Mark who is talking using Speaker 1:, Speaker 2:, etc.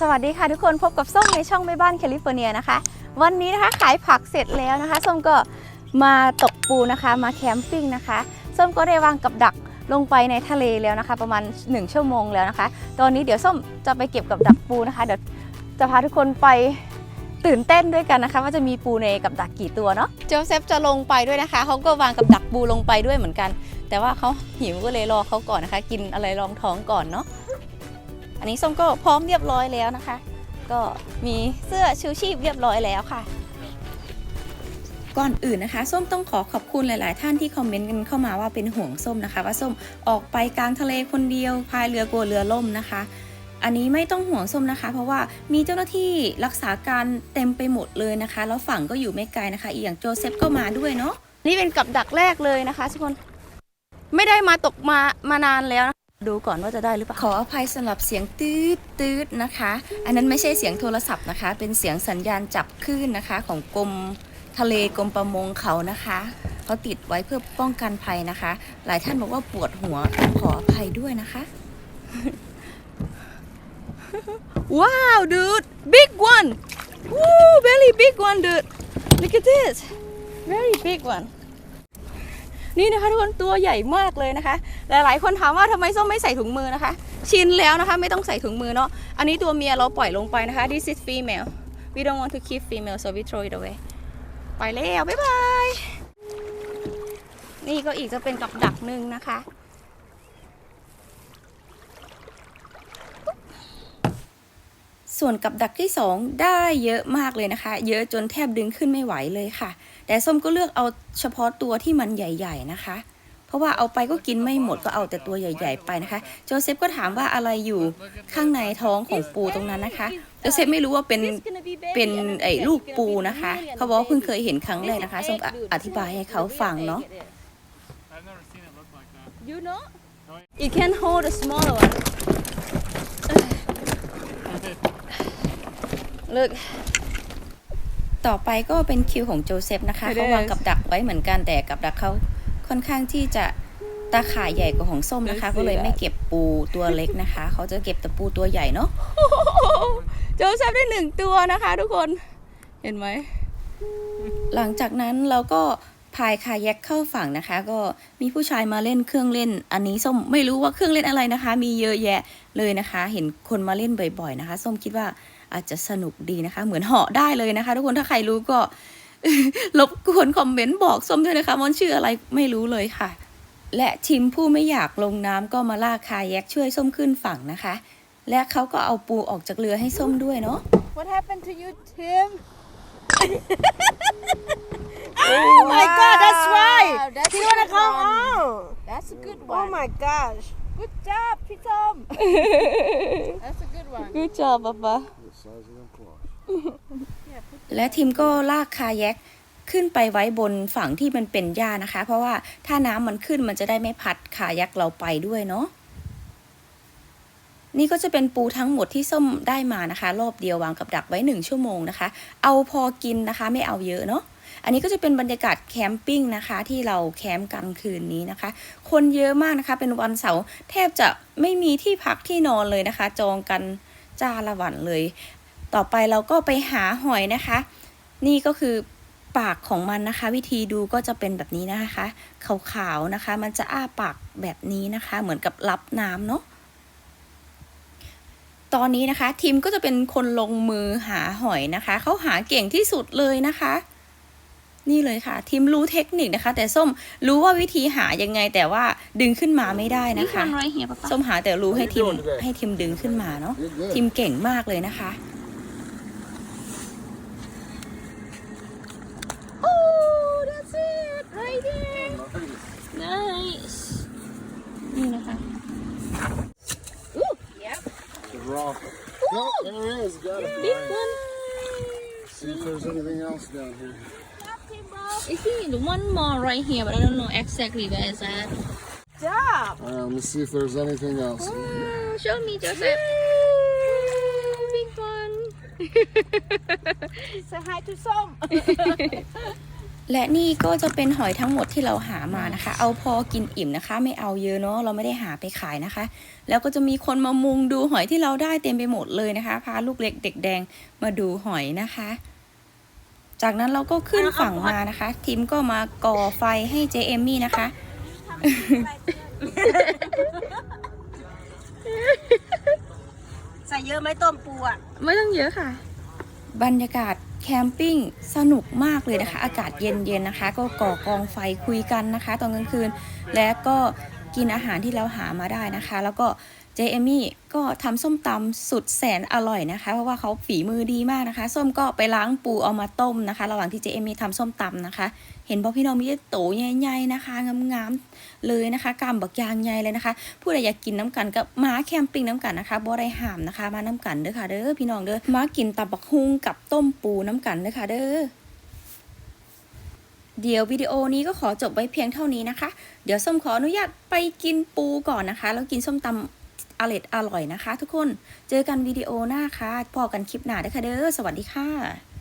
Speaker 1: สวัสดีค่ะทุกคนพบกับส้มในช่องแม่บ้านแคลิฟอร์เนียนะคะ วันนี้นะคะขายผักเสร็จแล้วนะคะ ส้มก็มาตกปูนะคะ มาแคมปิ้งนะคะ ส้มก็ได้วางกับดักลงไปในทะเลแล้วนะคะ ประมาณ 1 ชั่วโมงแล้วนะคะ ตอนนี้เดี๋ยวส้มจะไปเก็บกับดักปูนะคะเดี๋ยวจะพาทุกคนไปตื่นเต้นด้วยกันนะคะ ว่าจะมีปูในกับดักกี่ตัวเนาะโจเซฟจะลงไปด้วยนะคะเขาก็วางกับดักปูลงไปด้วยเหมือนกัน แต่ว่าเขาหิวก็เลยรอเขาก่อนนะคะ กินอะไรรองท้องก่อนเนาะ อันนี้ส้มก็พร้อมเรียบร้อยแล้วนะคะ ก็มีเสื้อชูชีพเรียบร้อยแล้วค่ะ ก่อนอื่นนะคะ ส้มต้องขอขอบคุณหลาย ๆ ท่านที่คอมเมนต์กันเข้ามาว่าเป็นห่วงส้มนะคะ ว่าส้มออกไปกลางทะเลคนเดียวพายเรือกลัวเรือล่มนะคะ อันนี้ไม่ต้องห่วงส้มนะคะ เพราะว่ามีเจ้าหน้าที่รักษาการเต็มไปหมดเลยนะคะ แล้วฝั่งก็อยู่ไม่ไกลนะคะ อีกอย่างโจเซฟก็มาด้วยเนาะนี่เป็นกับดักแรกเลยนะคะทุกคน ไม่ได้มาตกมามานานแล้วนะ ดูก่อนว่าจะได้หรือเปล่า ขออภัยสำหรับเสียงตืดตืดนะคะ อันนั้นไม่ใช่เสียงโทรศัพท์นะคะ เป็นเสียงสัญญาณจับคลื่นนะคะ ของกรมทะเลกรมประมงเขานะคะเขาติดไว้เพื่อป้องกันภัยนะคะ หลายท่านบอกว่าปวดหัวต้องขออภัยด้วยนะคะ ว้าว dude big one Woo very big one dude look at this very big one นี่นะคะทุกคนตัวใหญ่มากเลยนะคะ หลายๆ คนถามว่าทำไมส้มไม่ใส่ถุงมือนะคะ ชินแล้วนะคะไม่ต้องใส่ถุงมือเนาะอันนี้ตัวเมียเราปล่อยลงไปนะคะ this is female we don't want to keep female so we throw it away ไปแล้วบ๊ายบายนี่ก็อีกจะเป็นกับดักหนึ่งนะคะ ส่วนกับดักที่ 2 ได้เยอะมากเลยนะคะ เยอะจนแทบดึงขึ้นไม่ไหวเลยค่ะ แต่ส้มก็เลือกเอาเฉพาะตัวที่มันใหญ่ ๆนะคะ เพราะว่าเอาไปก็กินไม่หมดก็เอาแต่ตัวใหญ่ ๆ ไปนะคะ โจเซฟก็ถามว่าอะไรอยู่ข้างในท้องของปูตรงนั้นนะคะ โจเซฟไม่รู้ว่าเป็นเป็นไอ้ลูกปูนะคะ เขาบอกว่าเพิ่งเคยเห็นครั้งแรกนะคะส้มก็อธิบายให้เขาฟังเนาะ
Speaker 2: I've never seen it look like that.
Speaker 1: You know it can hold a smaller one look ต่อไปก็เป็นคิวของโจเซฟนะคะ
Speaker 3: It
Speaker 1: เขาวาง
Speaker 3: is
Speaker 1: กับดักไว้เหมือนกันแต่กับดักเขาค่อนข้างที่จะตาข่ายใหญ่กว่าของส้มนะคะ
Speaker 3: Let's see
Speaker 1: ก็เลยไม่เก็บปูตัวเล็กนะคะ เขาจะเก็บแต่ปูตัวใหญ่เนาะโจเซฟได้หนึ่งตัวนะคะทุกคน เห็นไหม หลังจากนั้นเราก็พายคายักเข้าฝั่งนะคะ ก็มีผู้ชายมาเล่นเครื่องเล่น อันนี้ส้มไม่รู้ว่าเครื่องเล่นอะไรนะคะ มีเยอะแยะเลยนะคะ เห็นคนมาเล่นบ่อย ๆนะคะ ส้มคิดว่า อาจจะสนุกดีนะคะ เหมือนเหาะได้เลยนะคะ ทุกคนถ้าใครรู้ก็รบกวนคอมเมนต์บอกส้มด้วยนะคะมันชื่ออะไรไม่รู้เลยค่ะ และทีมผู้ไม่อยากลงน้ำก็มาลากคายักช่วยส้มขึ้นฝั่งนะคะ และเขาก็เอาปูออกจากเรือให้ส้มด้วยเนาะ
Speaker 3: What happened to you, Tim?
Speaker 1: Oh my god, that's right.
Speaker 3: That's
Speaker 1: You
Speaker 3: a
Speaker 1: wanna
Speaker 3: good
Speaker 1: come
Speaker 3: one.
Speaker 1: out?
Speaker 3: That's a good
Speaker 1: Oh
Speaker 3: one.
Speaker 1: my gosh.
Speaker 3: Good job, Tom. That's a good one.
Speaker 1: Good job, Papa.
Speaker 4: The size of them claws.
Speaker 1: และทีมก็ลากคายักขึ้นไปไว้บนฝั่งที่มันเป็นหญ้านะคะ เพราะว่าถ้าน้ำมันขึ้นมันจะได้ไม่พัดคายักเราไปด้วยเนาะนี่ก็จะเป็นปูทั้งหมดที่ส้มได้มานะคะ รอบเดียววางกับดักไว้หนึ่งชั่วโมงนะคะ เอาพอกินนะคะไม่เอาเยอะเนาะอันนี้ก็จะเป็นบรรยากาศแคมปิ้งนะคะ ที่เราแคมป์กันคืนนี้นะคะ คนเยอะมากนะคะ เป็นวันเสาร์แทบจะไม่มีที่พักที่นอนเลยนะคะ จองกัน จาละวันเลย ต่อไปเราก็ไปหาหอยนะคะ นี่ก็คือปากของมันนะคะ วิธีดูก็จะเป็นแบบนี้นะคะขาวๆนะคะ มันจะอ้าปากแบบนี้นะคะ เหมือนกับรับน้ำเนาะตอนนี้นะคะทีมก็จะเป็นคนลงมือหาหอยนะคะ เขาหาเก่งที่สุดเลยนะคะ นี่เลยค่ะทีมรู้เทคนิคนะคะ แต่ส้มรู้ว่าวิธีหายังไงแต่ว่าดึงขึ้นมาไม่ได้นะคะส้มหาแต่รู้ให้ทีมให้ทีมดึงขึ้นมาเนาะ
Speaker 4: You're good.
Speaker 1: ทีมเก่งมากเลยนะคะ Oh that's it right there nice นี่นะคะ
Speaker 4: The raw. No, there is. Got it.
Speaker 1: big one
Speaker 4: See if there's anything else down here.
Speaker 1: I think one more right here but I don't know exactly where is that
Speaker 3: Job.
Speaker 4: All right, let me see if there's anything else.
Speaker 1: wow show me Joseph big one
Speaker 3: Say hi to Som.
Speaker 1: และนี่ก็จะเป็นหอยทั้งหมดที่เราหามานะคะ เอาพอกินอิ่มนะคะ ไม่เอาเยอะเนาะ เราไม่ได้หาไปขายนะคะ แล้วก็จะมีคนมามุงดูหอยที่เราได้เต็มไปหมดเลยนะคะ พาลูกเล็กเด็กแดงมาดูหอยนะคะ จากนั้นเราก็ขึ้นฝั่งมานะคะ ทีมก็มาก่อไฟให้เจเอมมี่นะคะ
Speaker 3: ใส่เยอะไหมต้มปูอะ
Speaker 1: ไม่ต้องเยอะค่ะ บรรยากาศแคมปิ้งสนุกมากเลยนะคะ อากาศเย็นๆนะคะ ก็ก่อกองไฟคุยกันนะคะ ตอนกลางคืน และก็กินอาหารที่เราหามาได้นะคะ แล้วก็ เจเอมี่ก็ทำส้มตำสุดแสนอร่อยนะคะ เพราะว่าเขาฝีมือดีมากนะคะ ส้มก็ไปล้างปูเอามาต้มนะคะ ระหว่างที่เจเอมี่ทำส้มตำนะคะ เห็นพ่อพี่น้องมีแต่โตใหญ่ๆนะคะงามๆเลยนะคะกำบักยางใหญ่เลยนะคะผู้ใดอยากกินน้ำกันก็มาแคมปิ้งน้ำกันนะคะบ่ได้ห้ามนะคะมาน้ำกันเด้อค่ะเด้อพี่น้องเด้อมากินตับบักฮุงกับต้มปูน้ำกันเด้อค่ะเด้อเดี๋ยววิดีโอนี้ก็ขอจบไว้เพียงเท่านี้นะคะ เดี๋ยวส้มขออนุญาตไปกินปูก่อนนะคะ แล้วกินส้มตำ อร่อยอร่อยนะคะ ทุกคน เจอกันวิดีโอหน้าค่ะพอกันคลิปหน้าได้ค่ะเด้อ สวัสดีค่ะ